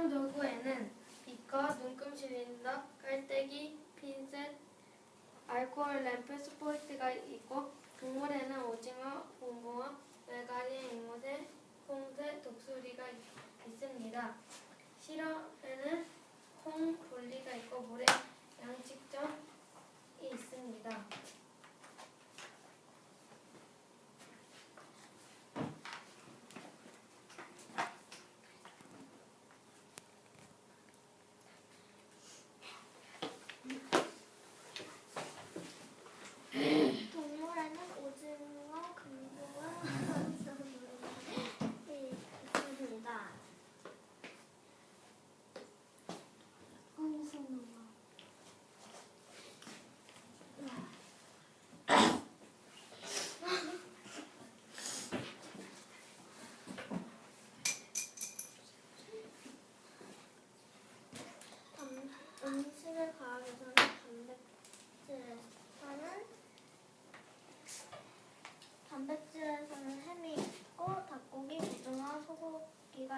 사용 도구에는 비커, 눈금 실린더, 깔때기, 핀셋, 알코올 램프, 스포이트가 있고 동물에는 오징어, 봄붕어, 외가리, 앵무새, 홍새, 독수리가 있습니다. 실험에는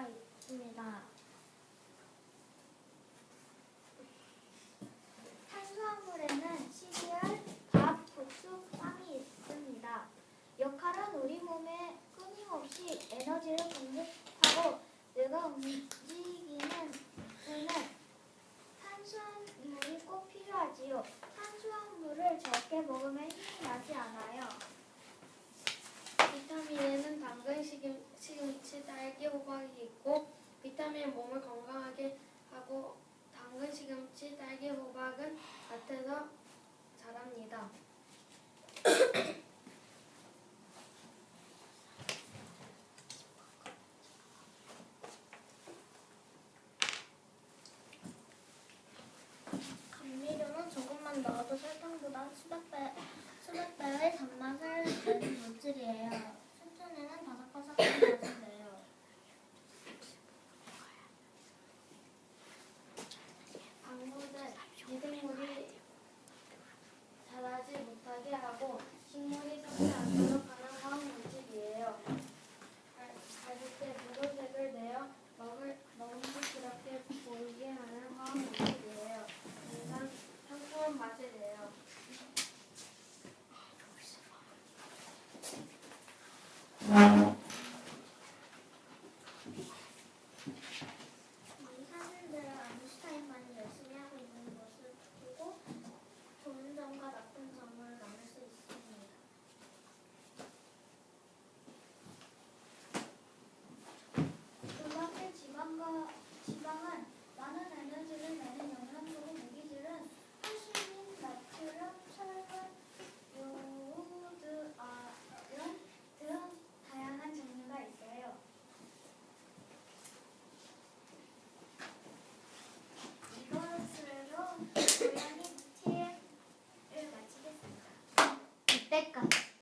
있습니다. 탄수화물에는 시리얼, 밥, 국수, 빵이 있습니다. 역할은 우리 몸에 끊임없이 에너지를 공급하고 뇌가 움직이는 데는 탄수화물이 꼭 필요하지요. 탄수화물을 적게 먹으면 힘이 나지 않아요. 비타민에는 당근, 시금, 시금치, 딸기, 호박이 있고 비타민 몸을 건강하게 하고 당근, 시금치, 딸기, 호박은 밭에서 자랍니다. 감미료는 조금만 넣어도 설탕보다 수백 배, 수백 배의 단맛을 내는 Mm-hmm.